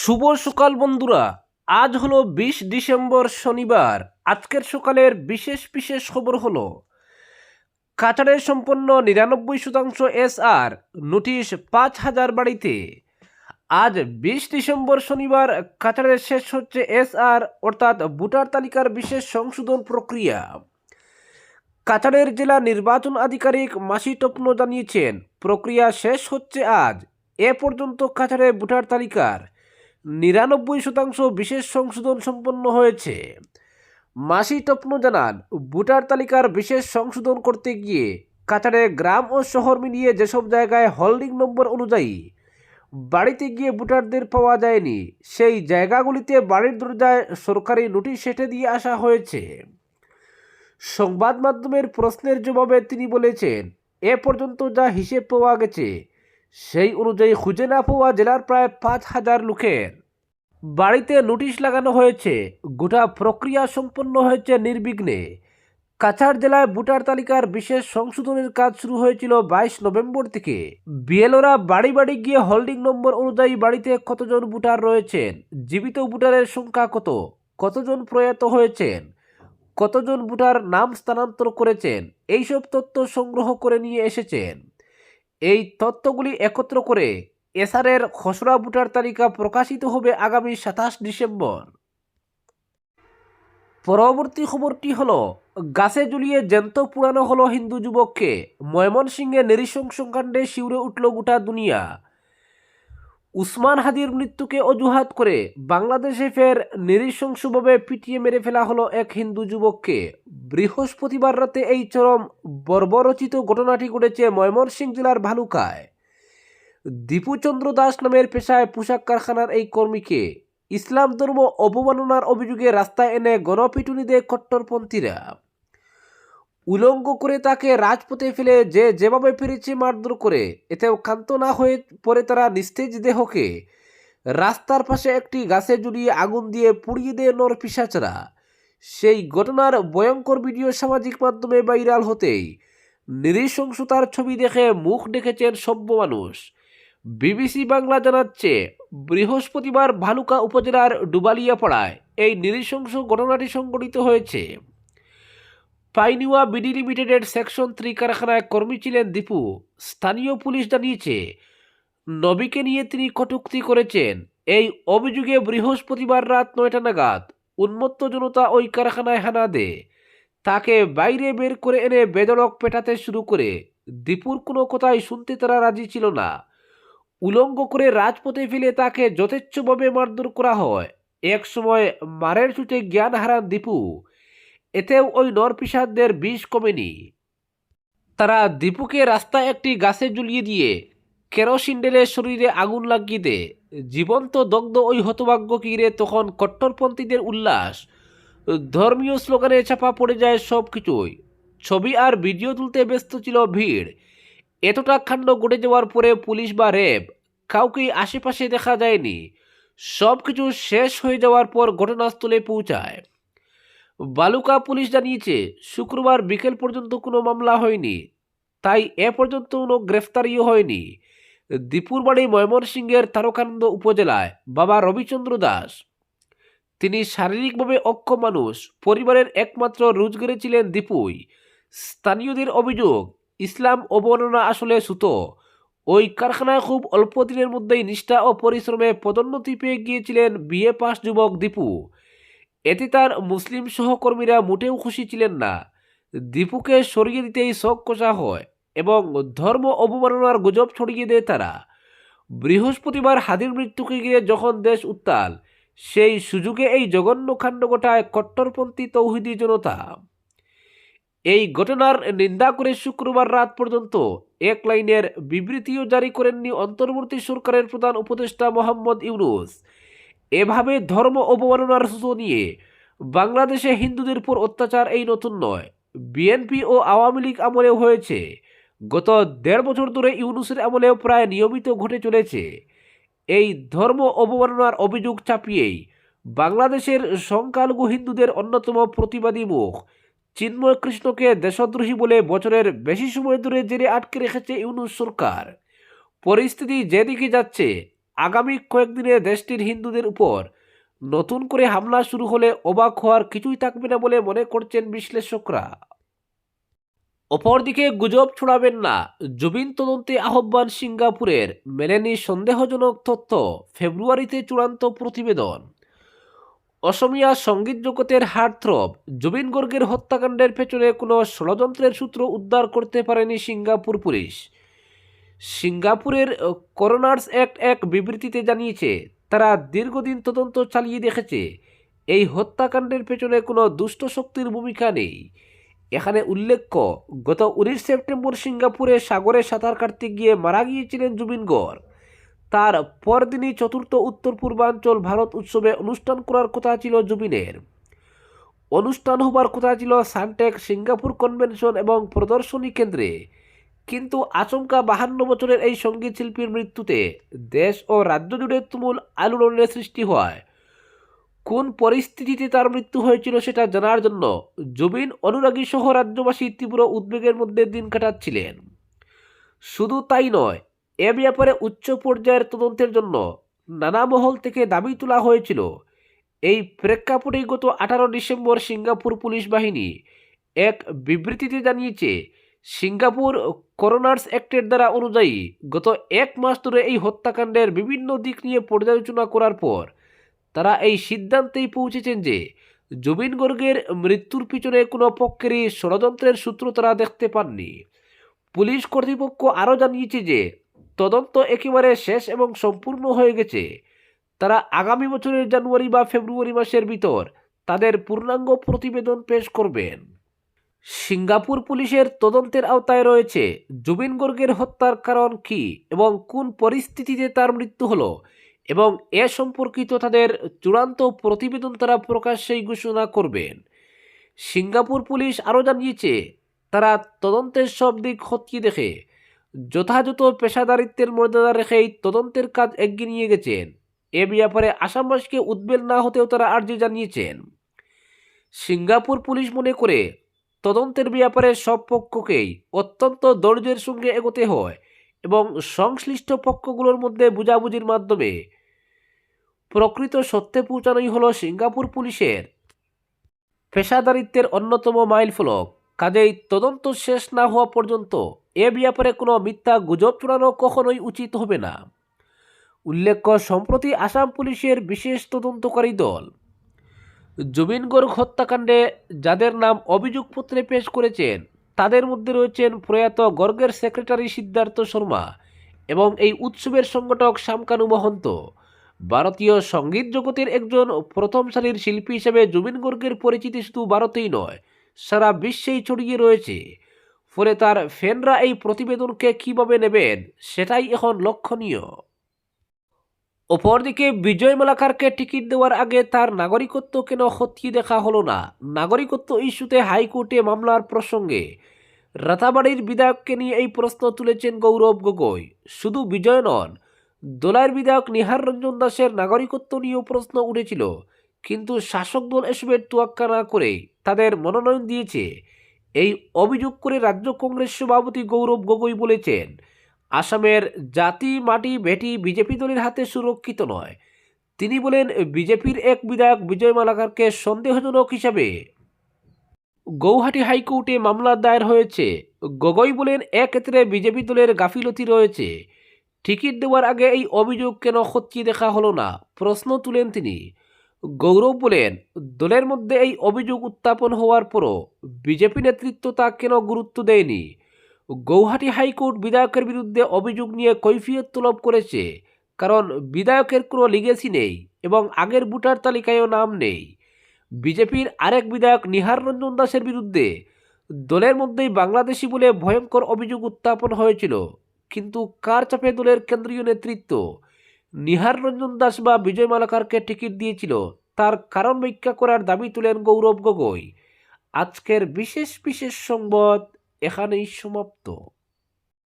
শুভ সকাল বন্ধুরা। আজ হলো বিশ ডিসেম্বর শনিবার। আজকের সকালের বিশেষ বিশেষ খবর হলো কাছাড়ের সম্পন্ন নিরানব্বই শতাংশ এস আর নোটিশ পাঁচ হাজার বাড়িতে। আজ বিশ ডিসেম্বর শনিবার কাছাড়ের শেষ হচ্ছে এস আর অর্থাৎ ভোটার তালিকার বিশেষ সংশোধন প্রক্রিয়া। কাছাড়ের জেলা নির্বাচন আধিকারিক মাসি টপনো জানিয়েছেন, প্রক্রিয়া শেষ হচ্ছে আজ। এ পর্যন্ত কাছাড়ে ভোটার তালিকার নিরানব্বই শতাংশ বিশেষ সংশোধন সম্পন্ন হয়েছে। মাসি টপনো জানান, ভোটার তালিকার বিশেষ সংশোধন করতে গিয়ে কাছাড়ে গ্রাম ও শহর মিলিয়ে যেসব জায়গায় হোল্ডিং নম্বর অনুযায়ী বাড়িতে গিয়ে ভোটারদের পাওয়া যায়নি, সেই জায়গাগুলিতে বাড়ির দরজায় সরকারি নোটিশ সেটে দিয়ে আসা হয়েছে। সংবাদ মাধ্যমের প্রশ্নের জবাবে তিনি বলেছেন, এ পর্যন্ত যা হিসেব পাওয়া গেছে সেই অনুযায়ী খুঁজে না পাওয়া জেলার প্রায় পাঁচ হাজার লোকের। বাড়িতে নোটিশ লাগানো হয়েছে, গোটা প্রক্রিয়া সম্পন্ন হয়েছে নির্বিঘ্নে। কাছাড় জেলায় ভোটার তালিকার বিশেষ সংশোধনের কাজ শুরু হয়েছিল বাইশ নভেম্বর থেকে। বিএলওরা বাড়ি বাড়ি গিয়ে হোল্ডিং নম্বর অনুযায়ী বাড়িতে কতজন ভোটার রয়েছেন, জীবিত ভোটারের সংখ্যা কত, কতজন প্রয়াত হয়েছেন, কতজন ভোটার নাম স্থানান্তর করেছেন, এইসব তথ্য সংগ্রহ করে নিয়ে এসেছেন। এই তত্ত্বগুলি একত্র করে এসআরের খসড়া ভোটার তালিকা প্রকাশিত হবে আগামী সাতাশ ডিসেম্বর। পরবর্তী খবরটি হল, গাছে জুলিয়ে জ্যান্ত পুরানো হলো হিন্দু যুবককে। ময়মনসিংহে নৃশংসকাণ্ডে শিউরে উঠল গোটা দুনিয়া। উসমান হাদির মৃত্যুকে অজুহাত করে বাংলাদেশে ফের নৃশংসভাবে পিটিয়ে মেরে ফেলা হলো এক হিন্দু যুবককে। বৃহস্পতিবার রাতে এই চরম বর্বরচিত ঘটনাটি ঘটেছে ময়মনসিংহ জেলার ভালুকায়। দীপুচন্দ্র দাস নামের পেশায় পোশাক কারখানার এই কর্মীকে ইসলাম ধর্ম অবমাননার অভিযোগে রাস্তায় এনে গণপিটুনি দেয় কট্টরপন্থীরা উলঙ্গ করে তাকে রাজপথে ফেলে যে যেভাবে পেরেছে মারধর করে, এতেও ক্ষান্ত না হয়ে পরে তারা নিস্তেজ দেহকে। রাস্তার পাশে একটি গাছে ঝুলিয়ে আগুন দিয়ে পুড়িয়ে দেয় নর পিসাচরা। সেই ঘটনার ভয়ঙ্কর ভিডিও সামাজিক মাধ্যমে ভাইরাল হতেই নৃশংসতার ছবি দেখে মুখ ডেকেছেন সভ্য মানুষ। বিবিসি বাংলা জানাচ্ছে, বৃহস্পতিবার ভালুকা উপজেলার ডুবালিয়া ডুবালিয়াপাড়ায় এই নৃশংস ঘটনাটি সংঘটিত হয়েছে। পাইনিওয়া বিডি লিমিটেডের সেকশন থ্রি কারখানায় কর্মী ছিলেন দীপু। স্থানীয় পুলিশ জানিয়েছে, নবীকে নিয়ে তিনি কটুক্তি করেছেন। এই অভিযোগে বৃহস্পতিবার রাত নয়টা নাগাদ উন্মত্ত জনতা ওই কারখানায় হানা দেয়। তাকে বাইরে বের করে এনে বেদরক পেটাতে শুরু করে। দীপুর কোনো কথাই শুনতে তারা রাজি ছিল না। উলঙ্গ করে রাজপথে ফেলে তাকে যথেচ্ছভাবে মারধর করা হয়। এক সময় মারের চুটে জ্ঞান হারান দীপু। এতেও ওই নরপিসাদদের বিষ কমেনি। তারা দীপুকে রাস্তায় একটি গাছে ঝুলিয়ে দিয়ে কেরোসিন ঢেলে শরীরে আগুন লাগিয়ে দেয়। জীবন্ত দগ্ধ ওই হতভাগ্য কিরে তখন কট্টরপন্থীদের উল্লাস। ধর্মীয় স্লোগানে চাপা পড়ে যায় সব কিছুই। ছবি আর ভিডিও তুলতে ব্যস্ত ছিল ভিড়। এতটা কাণ্ড ঘটে যাওয়ার পরে পুলিশ বা র্যাব কাউকেই আশেপাশে দেখা যায়নি। সব কিছু শেষ হয়ে যাওয়ার পর ঘটনাস্থলে পৌঁছায়। বালুকা পুলিশ জানিয়েছে, শুক্রবার বিকেল পর্যন্ত কোনো মামলা হয়নি। তাই এ পর্যন্ত কোনো গ্রেফতারিও হয়নি। দীপুর বাড়ি ময়মনসিংহের তারকানন্দ উপজেলায় বাবা রবিচন্দ্র দাস। তিনি শারীরিকভাবে অক্ষম মানুষ, পরিবারের একমাত্র রোজগারে ছিলেন দীপুই। স্থানীয়দের অভিযোগ, ইসলাম অবমাননা আসলে সুতো। ওই কারখানায় খুব অল্প দিনের মধ্যেই নিষ্ঠা ও পরিশ্রমে পদোন্নতি পেয়ে গিয়েছিলেন বিএ পাস যুবক দীপু। এতে তার মুসলিম সহকর্মীরা মোটেও খুশি ছিলেন না। দীপুকে সরিয়ে দিতেই শোক কষা হয় এবং ধর্ম অবমাননার গুজব ছড়িয়ে দেয় তারা। বৃহস্পতিবার হাদির মৃত্যুকে ঘিরে যখন দেশ উত্তাল, সেই সুযোগে এই জঘন্য কাণ্ড ঘটায় কট্টরপন্থী তৌহিদি জনতা। এই ঘটনার নিন্দা করে শুক্রবার রাত পর্যন্ত এক লাইনের বিবৃতিও জারি করেননি অন্তর্বর্তী সরকারের প্রধান উপদেষ্টা মোহাম্মদ ইউনুস। এভাবে ধর্ম অবমাননার সুতো নিয়ে বাংলাদেশে হিন্দুদের উপর অত্যাচার এই নতুন নয়। বিএনপি ও আওয়ামী লীগ আমলেও হয়েছে। গত দেড় বছর ধরে ইউনুসের আমলেও প্রায় নিয়মিত ঘটে চলেছে। এই ধর্ম অবমাননার অভিযোগ চাপিয়েই বাংলাদেশের সংখ্যালঘু হিন্দুদের অন্যতম প্রতিবাদী মুখ চিন্ময় কৃষ্ণকে দেশদ্রোহী বলে বছরের বেশি সময় ধরে জেলে আটকে রেখেছে ইউনুস সরকার। পরিস্থিতি যেদিকে যাচ্ছে আগামী কয়েকদিনে দেশটির হিন্দুদের উপর নতুন করে হামলা শুরু হলে অবাক হওয়ার কিছুই থাকবে না বলে মনে করছেন বিশ্লেষকরা। অপরদিকে গুজব ছড়াবেন না, জুবিন তদন্তে আহ্বান সিঙ্গাপুরের। মেলেনি সন্দেহজনক তথ্য, ফেব্রুয়ারিতে চূড়ান্ত প্রতিবেদন। অসমিয়া সংগীত জগতের হার্টথ্রব, জুবিন গর্গের হত্যাকাণ্ডের পেছনে কোনো ষড়যন্ত্রের সূত্র উদ্ধার করতে পারেনি সিঙ্গাপুর পুলিশ। সিঙ্গাপুরের করোনার্স অ্যাক্ট এক বিবৃতিতে জানিয়েছে, তারা দীর্ঘদিন তদন্ত চালিয়ে দেখেছে। এই হত্যাকাণ্ডের পেছনে কোনো দুষ্ট শক্তির ভূমিকা নেই। এখানে উল্লেখ্য, গত উনিশ সেপ্টেম্বর সিঙ্গাপুরে সাগরে সাঁতার কাটতে গিয়ে মারা গিয়েছিলেন জুবিন গড়। তার পরদিনই চতুর্থ উত্তর পূর্বাঞ্চল ভারত উৎসবে অনুষ্ঠান করার কথা ছিল জুবিনের। অনুষ্ঠান হবার কথা ছিল সানটেক সিঙ্গাপুর কনভেনশন এবং প্রদর্শনী কেন্দ্রে। কিন্তু আচমকা বাহান্ন বছরের এই সংগীত শিল্পীর মৃত্যুতে দেশ ও রাজ্য জুড়ে তুমুল আলোড়নের সৃষ্টি হয়। কোন পরিস্থিতিতে তার মৃত্যু হয়েছিল সেটা জানার জন্য জুবিন অনুরাগী সহ রাজ্যবাসী তীব্র উদ্বেগের মধ্যে দিন কাটাচ্ছিলেন। শুধু তাই নয়, এ ব্যাপারে উচ্চ পর্যায়ের তদন্তের জন্য নানা মহল থেকে দাবি তোলা হয়েছিল। এই প্রেক্ষাপটেই গত আঠারো ডিসেম্বর সিঙ্গাপুর পুলিশ বাহিনী এক বিবৃতিতে জানিয়েছে সিঙ্গাপুর করোনার্স অ্যাক্টের দ্বারা অনুযায়ী গত এক মাস ধরে এই হত্যাকাণ্ডের বিভিন্ন দিক নিয়ে পর্যালোচনা করার পর তারা এই সিদ্ধান্তেই পৌঁছেছেন যে জুবিন গর্গের মৃত্যুর পিছনে কোনো পক্ষেরই ষড়যন্ত্রের সূত্র তারা দেখতে পাননি। পুলিশ কর্তৃপক্ষ আরও জানিয়েছে যে তদন্ত একেবারে শেষ এবং সম্পূর্ণ হয়ে গেছে। তারা আগামী বছরের জানুয়ারি বা ফেব্রুয়ারি মাসের ভিতর তাদের পূর্ণাঙ্গ প্রতিবেদন পেশ করবেন। সিঙ্গাপুর পুলিশের তদন্তের আওতায় রয়েছে জুবিন গর্গের হত্যার কারণ কি এবং কোন পরিস্থিতিতে তার মৃত্যু হলো এবং এ সম্পর্কিত তাদের চূড়ান্ত প্রতিবেদন তারা প্রকাশ্যেই ঘোষণা করবেন। সিঙ্গাপুর পুলিশ আরও জানিয়েছে, তারা তদন্তের সব দিক খতিয়ে দেখে, যথাযথ পেশাদারিত্বের মর্যাদা রেখেই তদন্তের কাজ এগিয়ে নিয়ে গেছেন। এ ব্যাপারে আসামবাসীকে উদ্বেল না হতেও তারা আর্জি জানিয়েছেন। সিঙ্গাপুর পুলিশ মনে করে তদন্তের ব্যাপারে সব পক্ষকেই অত্যন্ত ধৈর্যের সঙ্গে এগোতে হয় এবং সংশ্লিষ্ট পক্ষগুলোর মধ্যে বোঝাবুঝির মাধ্যমে প্রকৃত সত্যে পৌঁছানোই হলো সিঙ্গাপুর পুলিশের পেশাদারিত্বের অন্যতম মাইল ফলক। কাজেই তদন্ত শেষ না হওয়া পর্যন্ত এ ব্যাপারে কোনো মিথ্যা গুজব চূড়ানো কখনোই উচিত হবে না। উল্লেখ্য, সম্প্রতি আসাম পুলিশের বিশেষ তদন্তকারী দল জুবিন গর্গ হত্যাকাণ্ডে যাদের নাম অভিযোগপত্রে পেশ করেছেন, তাদের মধ্যে রয়েছেন প্রয়াত গর্গের সেক্রেটারি সিদ্ধার্থ শর্মা এবং এই উৎসবের সংগঠক শামকানু মহন্ত। ভারতীয় সংগীত জগতের একজন প্রথম সারির শিল্পী হিসেবে জুবিন গর্গের পরিচিতি শুধু ভারতেই নয়, সারা বিশ্বেই ছড়িয়ে রয়েছে। ফলে তার ফ্যানরা এই প্রতিবেদনকে কীভাবে নেবেন, সেটাই এখন লক্ষণীয়। অপরদিকে বিজয় মালাকারকে টিকিট দেওয়ার আগে তার নাগরিকত্ব কেন খতিয়ে দেখা হলো না? নাগরিকত্ব ইস্যুতে হাইকোর্টে মামলার প্রসঙ্গে। রাতাবাড়ির বিধায়ককে নিয়ে এই প্রশ্ন তুলেছেন গৌরব গগৈ। শুধু বিজয় নন, দোলাইয়ের বিধায়ক নিহার রঞ্জন দাসের নাগরিকত্ব নিয়েও প্রশ্ন উঠেছিল। কিন্তু শাসক দল এসবের তোয়াক্কা না করে তাদের মনোনয়ন দিয়েছে। এই অভিযোগ করে রাজ্য কংগ্রেস সভাপতি গৌরব গগৈ বলেছেন আসামের জাতি, মাটি, ভেটি বিজেপি দলের হাতে সুরক্ষিত নয়। তিনি বলেন, বিজেপির এক বিধায়ক বিজয় মালাকারকে সন্দেহজনক হিসাবে গৌহাটি হাইকোর্টে মামলা দায়ের হয়েছে। গগৈ বলেন, এক্ষেত্রে বিজেপি দলের গাফিলতি রয়েছে। টিকিট দেওয়ার আগে এই অভিযোগ কেন খতিয়ে দেখা হলো না? প্রশ্ন তুলেন তিনি। গৌরব বলেন, দলের মধ্যে এই অভিযোগ উত্থাপন হওয়ার পরও বিজেপি নেতৃত্ব তা কেন গুরুত্ব দেয়নি? গৌহাটি হাইকোর্ট বিধায়কের বিরুদ্ধে অভিযোগ নিয়ে কৈফিয়ত তলব করেছে। কারণ বিধায়কের কোনো লিগেসি নেই এবং আগের ভোটার তালিকায়ও নাম নেই। বিজেপির আরেক বিধায়ক নিহার রঞ্জন দাসের বিরুদ্ধে দলের মধ্যেই বাংলাদেশি বলে ভয়ঙ্কর অভিযোগ উত্থাপন হয়েছিল। কিন্তু কার চাপে দলের কেন্দ্রীয় নেতৃত্ব? নিহার রঞ্জন দাস বা বিজয় মালাকারকে টিকিট দিয়েছিল। তার কারণ ব্যাখ্যা করার দাবি তুলেন গৌরব গগৈ। আজকের বিশেষ বিশেষ সংবাদ এখানেই সমাপ্ত।